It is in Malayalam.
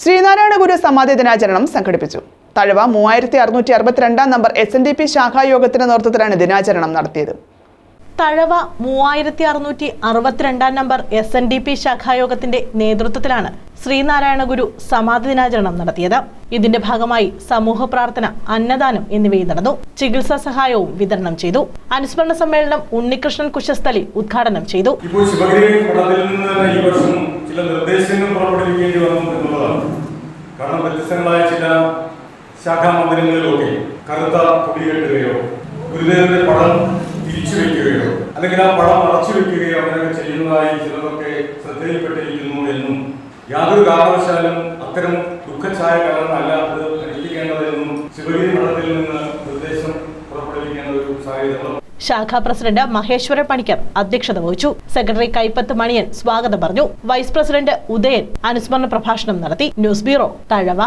ശ്രീനാരായണ ഗുരു സമാധി ദിനാചരണം സംഘടിപ്പിച്ചു. തഴവ മൂവായിരത്തി അറുന്നൂറ്റി അറുപത്തിരണ്ടാം number S N D P ശാഖായോഗത്തിന്റെ നേതൃത്വത്തിലാണ് ദിനാചരണം നടത്തിയത്. തഴവ മൂവായിരത്തി അറുന്നൂറ്റി അറുപത്തിരണ്ടാം number S N D P ശാഖായോഗത്തിന്റെ നേതൃത്വത്തിലാണ് ശ്രീനാരായണ ഗുരു സമാധി ദിനാചരണം നടത്തിയത്. ഇതിന്റെ ഭാഗമായി സമൂഹ പ്രാർത്ഥന അന്നദാനം എന്നിവയും നടന്നു. ചികിത്സാ സഹായവും വിതരണം ചെയ്തു. അനുസ്മരണ സമ്മേളനം ഉണ്ണികൃഷ്ണൻ കുശസ്ഥലി ഉദ്ഘാടനം ചെയ്തു. ഇപ്പോൾ കാരണം വ്യത്യസ്തങ്ങളായ ചില ശാഖാ മന്ദിരങ്ങളിലൊക്കെ കറുത്ത കൊടി കെട്ടുകയോ ഗുരുദേവന്റെ പടം തിരിച്ചു വെക്കുകയോ അല്ലെങ്കിൽ ആ പടം മറച്ചു വെക്കുകയോ അങ്ങനെയൊക്കെ ചെയ്യുന്നതായി ചിലതൊക്കെ ശ്രദ്ധയിൽപ്പെട്ടിരിക്കുന്നു എന്നും യാതൊരു കാരണവശാലും അത്തരം ദുഃഖഛായ അത് അനുഷ്ഠിക്കേണ്ടതെന്നും ശിവഗിരി മഠത്തിൽ നിന്ന് നിർദ്ദേശം പുറപ്പെടുവിക്കേണ്ട ഒരു സാഹചര്യം ശാഖാ പ്രസിഡന്റ് മഹേശ്വര പണിക്കർ അധ്യക്ഷത വഹിച്ചു. സെക്രട്ടറി കൈപ്പത്ത് മണിയൻ സ്വാഗതം പറഞ്ഞു. വൈസ് പ്രസിഡന്റ് ഉദയൻ അനുസ്മരണ പ്രഭാഷണം നടത്തി. News bureau Thazhava.